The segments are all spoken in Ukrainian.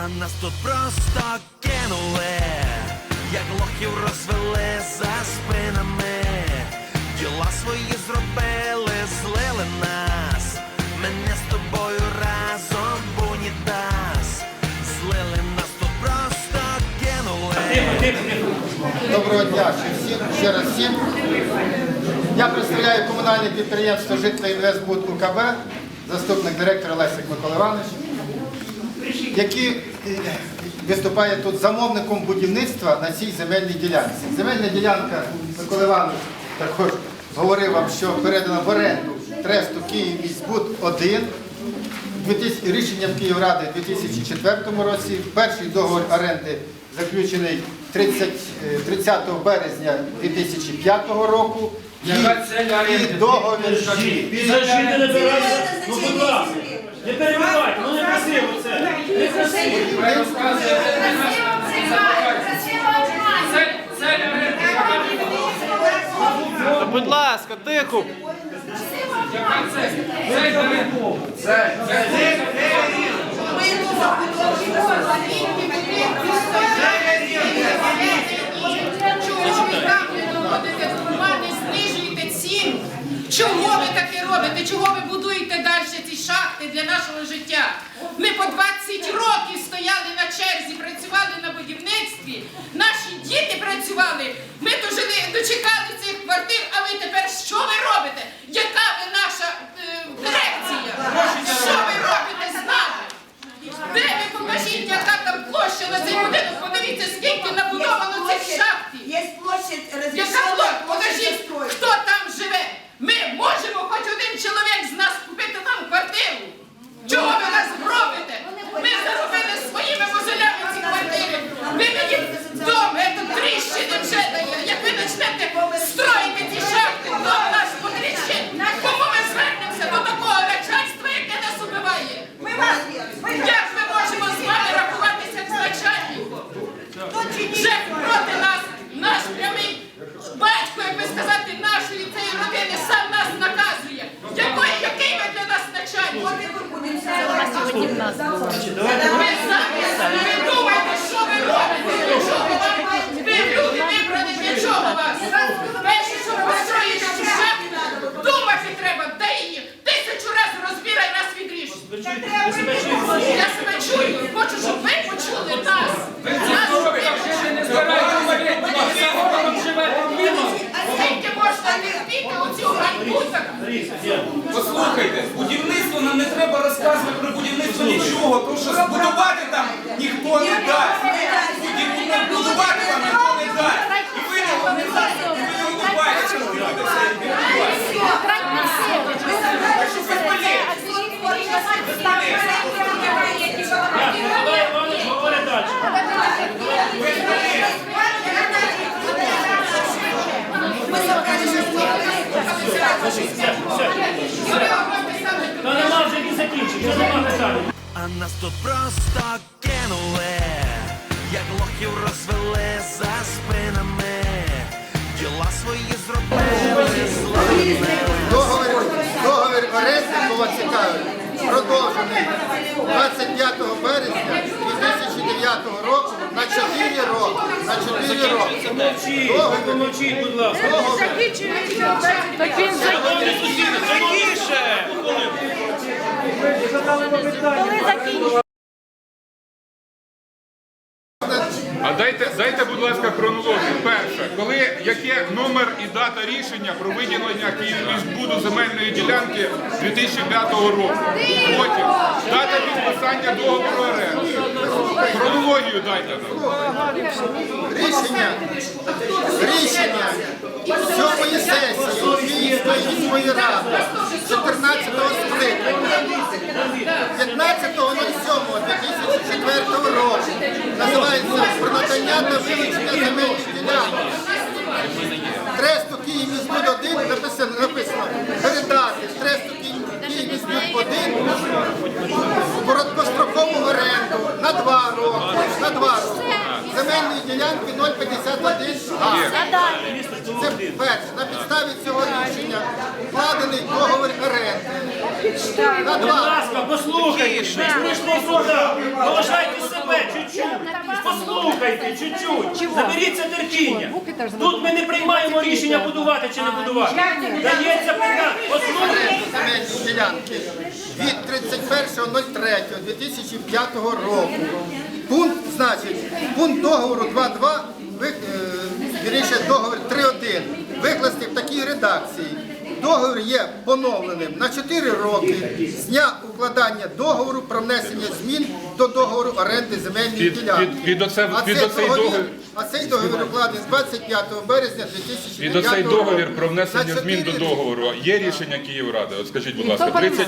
А нас тут просто кинули, як лохів розвели за спинами. Діла свої зробили, злили нас. Мене з тобою разом в унітаз. Злили нас тут просто кинули. Доброго дня ще всім, ще раз всім. Я представляю комунальне підприємство Житла Інвестбуд УКБ, заступник директора Лесик Микола Іванович, який е, виступає тут замовником будівництва на цій земельній ділянці. Земельна ділянка, Микола Іванович також говорив вам, що передана в оренду Тресту Київміськбуд 1 2000 рішенням Київради у 2004 році. Перший договір оренди заключений 30, е, 30 березня 2005 року. І, і договір Підожди, не бирайся. Ну, будь ласка. Не перебивайте, ну не красиво це. Не красиво. Ви розказуєте не наш Цель, цель оренди. Будь ласка, тихо. Яка цель? Цель оренди. Цель. Цель. Чого ви так не доводите до ума, не знижуєте цін? Чого ви таке робите? Чого ви будуєте далі ці шахти для нашого життя? Ми по 20 років стояли на черзі, працювали на будівництві. Наші діти працювали. Ми дожили, дочекали Ви самі собі думаєте, що ви робите? Ви люди вибрані, для чого вас? Перше, що шахти, думати треба, де її? Тисячу разів розбирай, нас відріж. Я себе чую, хочу, щоб ви почули нас. Ви Ви? Послухайте, будівництво нам не треба розказувати про будівництво нічого, тому що збудувати там ніхто не дасть. Будувати вам ніхто не дасть. І ви не ви купаєте, що робите це перебуваєте. Що ви Іванович, говори далі. Та нема вже не закінчить, вже нема питання. А нас тут просто кинули, як лохів розвели за спинами. Діла свої зробили, злили договір, договір оренди, кого цікавить, продовжений. 25 березня 2009 року на 4 роки. На 4 роки. Мовчіть, помовчіть, будь ласка. Договір Шановні сусіди, тихіше. А дайте, дайте, будь ласка, хронологію. Перше, коли яке номер і дата рішення про виділення Київміськбуду земельної ділянки 2005 року. Потім дата підписання договору оренди. Хронологію дайте нам. рішення, рішення сьомої сесії Київської міської ради 15.07.2004 року називається про надання та вилучення земельних ділянок. Тресту Київміськбуд 1 написано, написано передати Тресту Київміськбуд 1 короткострокову оренду на два роки. На два роки. Земельної ділянки 051 га. Це перше. На підставі цього рішення вкладений договір оренди. Будь ласка, послухайте. Ви ж сюди. Поважайте себе. Послухайте, чуть-чуть. Наберіться терпіння. Тут ми не приймаємо рішення будувати чи не будувати. Дається питання. Послухайте. ділянки від 31.03.2005 року. Пункт, значить, пункт договору 2.2, ви- е, договір 3.1, викласти в такій редакції. Договір є поновленим на 4 роки з дня укладання договору про внесення змін до договору оренди земельної ділянки. під оце- А під цей оцей договір- договір- А цей договір укладений з 25 березня 2009 Від оцей року. договір про На внесення змін до 4 договору є рішення Київради. От скажіть, будь ласка, 30...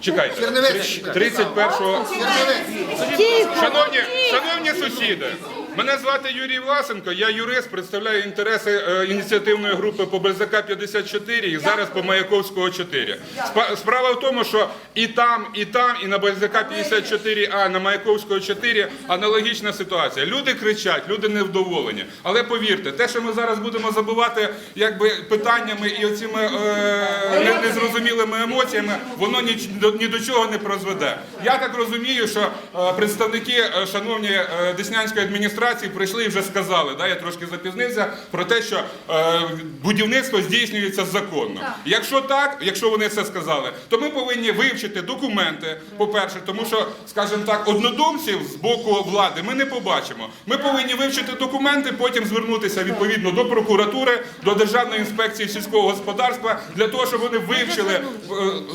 Чекайте, Чернівецький. 31 Чернівець. Шановні, шановні сусіди, мене звати Юрій Власенко, я юрист, представляю інтереси е, ініціативної групи по БЗК 54 і зараз по Маяковського 4. Спа- Справа в тому, що і там, і там, і на БЗК 54А, на Маяковського 4 аналогічна ситуація. Люди кричать, люди невдоволені. Але повірте, те, що ми зараз будемо забувати якби питаннями і оціми е, не- незрозумілими емоціями, воно ні, до- ні до чого не призведе. Я так розумію, що е, представники е, шановні е, Деснянської адміністрації прийшли і вже сказали, да, я трошки запізнився, про те, що е, будівництво здійснюється законно. Якщо так, якщо вони це сказали, то ми повинні вивчити документи, по-перше, тому що, скажімо так, однодумців з боку влади ми не побачимо. Ми повинні вивчити документи, потім звернутися відповідно до прокуратури, до Державної інспекції сільського господарства для того, щоб вони вивчили, е,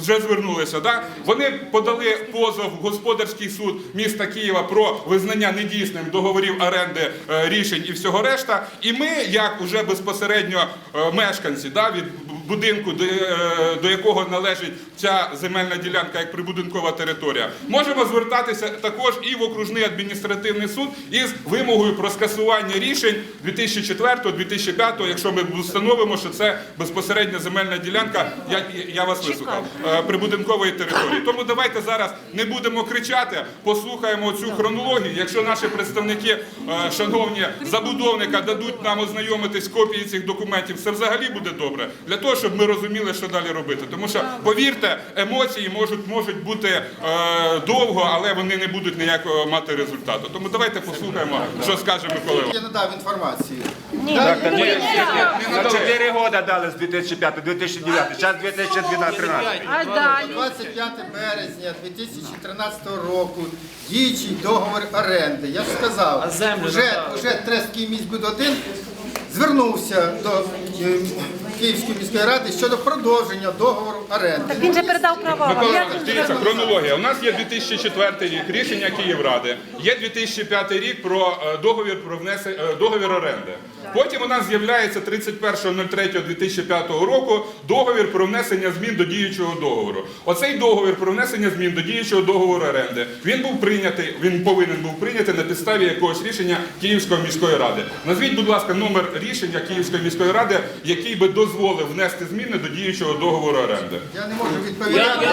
вже звернулися. Да? Вони подали позов в господарський суд міста Києва про визнання недійсним договорів оренди е, рішень і всього решта. І ми, як уже безпосередньо е, мешканці да, від будинку, до, е, до якого належить ця земельна ділянка як прибудинкова територія, можемо звертатися також і в окружний адміністративний суд із вимогою про скасування рішень 2004-2005, якщо ми встановимо, що це безпосередньо земельна ділянка, я, я вас вислухав, е, прибудинкової території. Тому давайте зараз не будемо кричати, послухаємо цю хронологію. Якщо наші представники, е, шановні забудовника, дадуть нам ознайомитись копії цих документів, це взагалі буде добре для того, щоб ми розуміли, що далі робити. Тому що повірте, емоції можуть можуть бути е, довго, але вони не будуть ніякого мати результату. Тому давайте послухаємо, що скаже Микола. Я надав інформацію. На 4 года дали з 2005 2009 зараз 2012 А далі? 25 березня 2013 року діючий договор оренди. Я ж сказав, вже, вже Треский міськбуд 1 звернувся до е, Київської міської ради щодо продовження договору оренди. Він же передав права. вам. Микола, Як він дивіться, звернувся? хронологія. У нас є 2004 рік, рішення Київради, є 2005 рік про е, договір про внесення е, договір оренди. Потім у нас з'являється 31.03.2005 року договір про внесення змін до діючого договору. Оцей договір про внесення змін до діючого договору оренди він був прийнятий, він повинен був прийнятий на підставі якогось рішення Київської міської ради. Назвіть, будь ласка, номер рішення Київської міської ради, який би дозволив внести зміни до діючого договору оренди. Я не можу відповідати.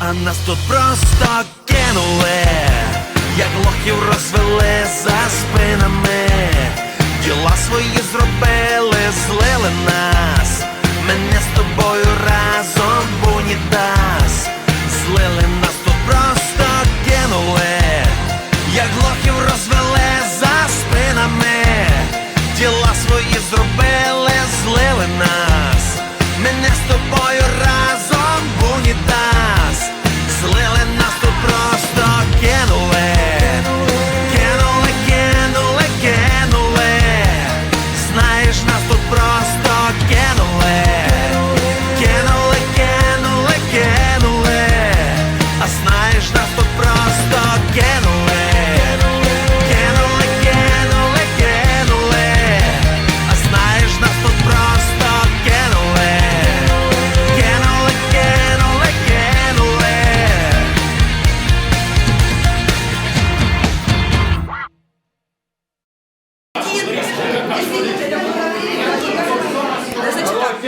А нас тут просто кинули, як лохів розвели за спинами. Діла свої зробили,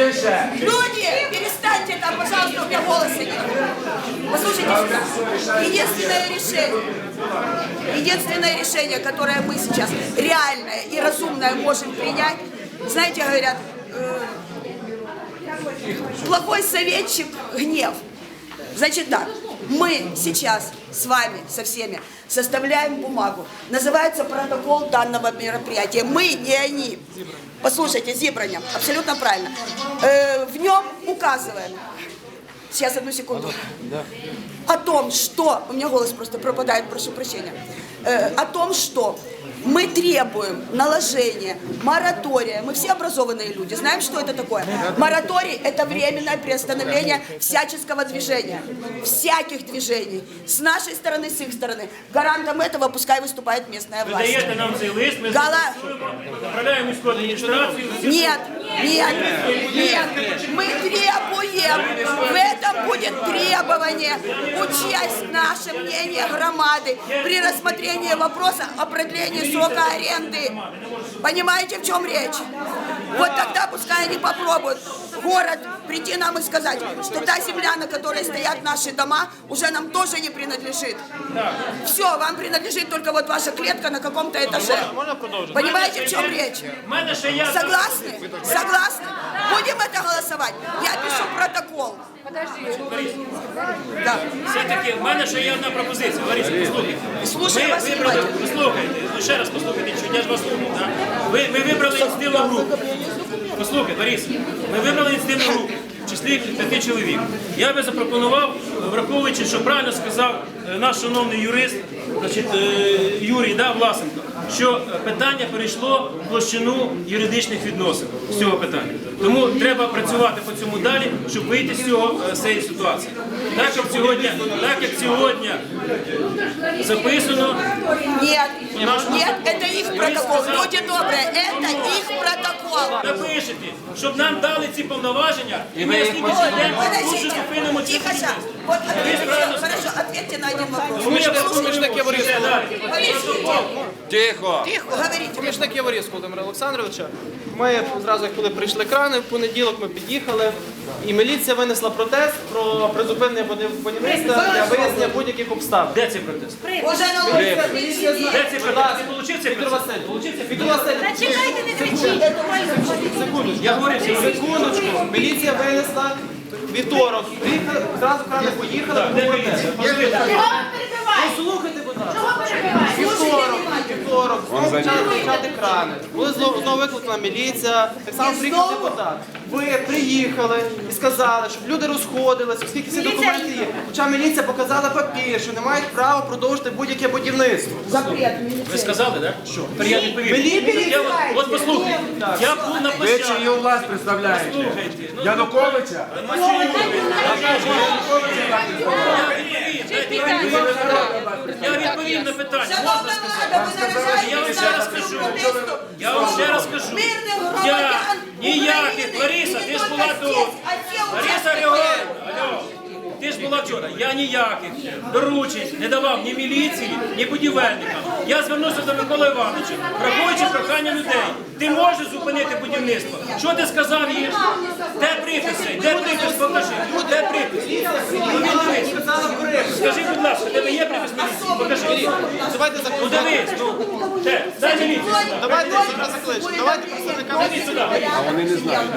Люди, перестаньте там, пожалуйста, у меня голоса нет. Послушайте. Единственное решение, единственное решение, которое мы сейчас реальное и разумное можем принять, знаете, говорят, э, плохой советчик – гнев. Значит так, Мы сейчас с вами, со всеми, составляем бумагу. Называется протокол данного мероприятия. Мы, не они. Послушайте, Зибраня, абсолютно правильно. Э, в нем указываем. Сейчас, одну секунду. О том, что... У меня голос просто пропадает, прошу прощения. Э, о том, что мы требуем наложения моратория. Мы все образованные люди, знаем, что это такое. Мораторий – это временное приостановление всяческого движения, всяких движений. С нашей стороны, с их стороны. Гарантом этого пускай выступает местная Ви власть. даєте нам цей лист, ми Гала. направляємо міську адміністрацію. Нет, нет, нет. Мы требуем, в этом будет требование учесть наше мнение громады при рассмотрении вопроса о продлении срока аренды. Понимаете, в чем речь? Вот тогда пускай они попробуют город прийти нам и сказать, что та земля, на которой стоят наши дома, уже нам тоже не принадлежит. Все, вам принадлежит только вот ваша клетка на каком-то этаже. Понимаете, в чем речь? Согласны? Согласны? Будем это голосовать? Я пишу протокол. Да. Все-таки в мене ще є одна пропозиція. Лариса, послухайте. Слушаю вас вибрали, внимательно. послухайте, ну ще раз послухайте, що я ж вас слухав. Да? Ви, ми вибрали ініціативну групу. Послухайте, Лариса, ми вибрали ініціативну групу, в числі п'яти чоловік. Я би запропонував, враховуючи, що правильно сказав е, наш шановний юрист, значить, е, Юрій да, Власенко, що е, питання перейшло в площину юридичних відносин з цього питання. Тому треба працювати по цьому далі, щоб вийти з цього е, з цієї ситуації. Так як сьогодні, так як сьогодні записано, Нет, нет, это их протокол. Люди добрые, это их протокол. напишете, щоб нам дали ці повноваження, і ми слідчі йдемо, тут же Подождите, зупинимо ці тихо, ща. Вот ответьте, хорошо, ответьте на один вопрос. Ми Помічник Яворівського. Тихо. Говорите. Помічник Яворівського Володимира Олександровича. Ми зразу, коли прийшли крани, в понеділок ми під'їхали, і міліція винесла протест про призупинення будівництва для вияснення будь-яких обставин. Де цей протест? Уже на улице. Де цей протест? Ти получив цей Віктор протест? Васильович, получився? Віктор Васильович, не кричіть. секундочку. Я говорив, що Секундочку, міліція винесла вівторок. Приїхали, зразу крани поїхали. де міліція? протест. Позви, так. Послухайте, будь ласка. Вівторок, вівторок, знову почали включати крани. Були знову, знову викликана міліція, так само приїхав депутат. Ви приїхали і сказали, щоб люди розходились, оскільки всі документи є. Хоча міліція показала папір, що не мають права продовжити будь-яке будівництво. Запрет. Ви сказали, так? Що? Тепер я відповім. Мені Я от- От послухайте, я був на площадці. власть представляєте? Слухайте, ну, Януковича? Я відповім на питання. Можна сказати? Я вам ще раз скажу. Я вам ще раз скажу. Я ніяких, Лариса, ти ж була тут. Лариса Григорівна. Ти ж була вчора. Я ніяких доручень не давав ні міліції, ні будівельникам. Я звернувся до Миколи Івановича, враховуючи прохання людей. Ти можеш зупинити будівництво. Що ти сказав їм? Де приписи? Де припис? Покажи. Де припис? Ну, він дивись. Сказала припис. Скажи, будь ласка, в тебе є припис міліції? Покажи. Давайте Ну закличемо. дивись, ну. Де? Дай міліцію сюди. Давайте зараз закличемо. Давайте представника Дай сюди. А вони не знають.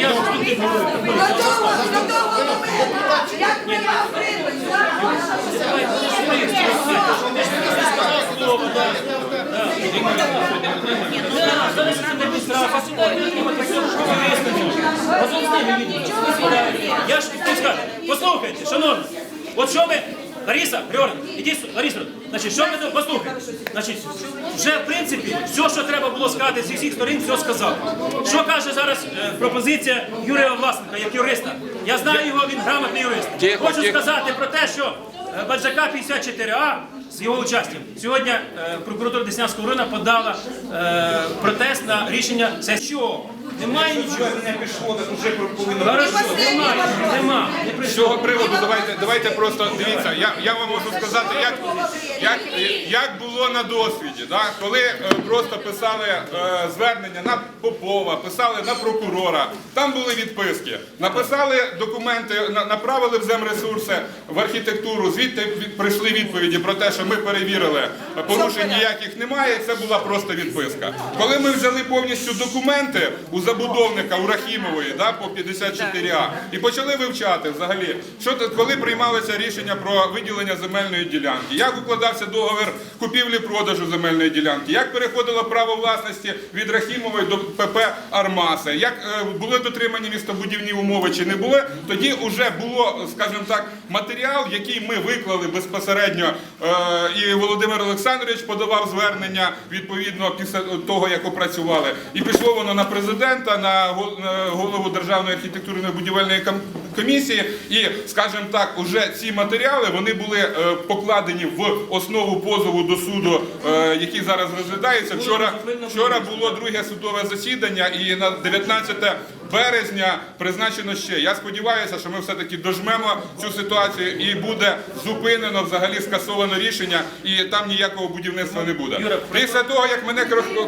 Я ж тут не говорю. Як ми вас Я ж сказати, послухайте, шановні, от що ми, Лариса, Григорівна, ідіть сюди, Лариса, значить, що ми послухайте, значить, вже в принципі, все, що треба було сказати зі всіх сторін, все сказав. Що каже зараз е, пропозиція Юрія Власника, як юриста? Я знаю його, він грамотний юрист. Хочу сказати про те, що Баджака 54А з його участям. Сьогодні е, прокуратура Деснянського району подала е, протест на рішення сесії. Що? Немає нічого. Не пішло, так вже повинно Немає, немає, нема, не З цього приводу давайте, давайте просто дивіться. Я, я вам можу сказати, як, як, як було на досвіді, да? коли е, просто писали е, звернення на Попова, писали на прокурора, там були відписки. Написали документи, на- направили в земресурси в архітектуру, звідти звідти від- прийшли відповіді про те, що ми перевірили, порушень ніяких немає, це була просто відписка. Коли ми взяли повністю документи у забудовника у Рахімової да, по 54А і почали вивчати взагалі, що тут- коли приймалося рішення про виділення земельної ділянки, як укладався договір купівлі-продажу земельної ділянки, як переходило право власності від Рахімової до ПП Армаса, як е, були дотримані містобудівні умови чи не були, тоді вже було, скажімо так, матеріал, який ми виклали безпосередньо, е, і Володимир Олександрович подавав звернення відповідно після того, як опрацювали. І пішло воно на президента, на гол- голову Державної архітектурної будівельної ком- комісії. І, скажімо так, уже ці матеріали вони були е, покладені в основу позову до суду, е, який зараз розглядається. Вчора, вчора було друге судове засідання, і на 19 березня призначено ще. Я сподіваюся, що ми все-таки дожмемо цю ситуацію і буде зупинено взагалі скасовано рішення, і там ніякого будівництва не буде. Після того, як мене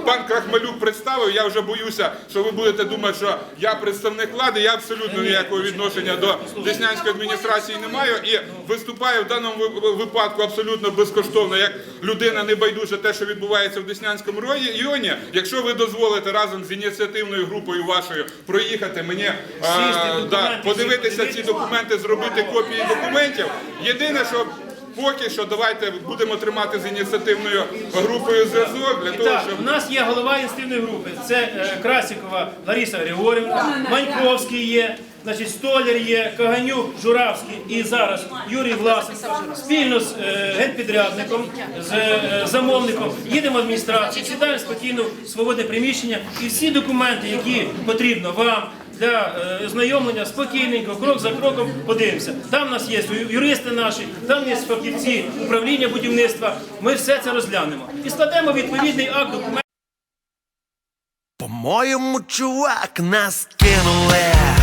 пан Крахмалюк представив, я вже боюся, що ви будете думати, що я представник влади. Я абсолютно ніякого відношення до Деснянської адміністрації не маю і виступаю в даному випадку абсолютно безкоштовно, як людина не байдужа те, що відбувається в Деснянському районі. Якщо ви дозволите разом з ініціативною групою вашою проїхати мені е, да, подивитися ці документи, зробити копії документів. Єдине, що поки що давайте будемо тримати з ініціативною групою зв'язок для того, Так, щоб у нас є голова ініціативної групи. Це е, Красікова Лариса Григорівна, Маньковський є, значить, Столяр є, Каганюк, Журавський і зараз Юрій Власенко спільно з е, генпідрядником, з е, замовником їдемо в адміністрацію, сідаємо спокійно в свободне приміщення і всі документи, які потрібно вам. Для е, ознайомлення спокійненько, крок за кроком подивимося. Там у нас є юристи наші, там є фахівці управління будівництва. Ми все це розглянемо і складемо відповідний акт документів. По-моєму, чувак, нас кинули.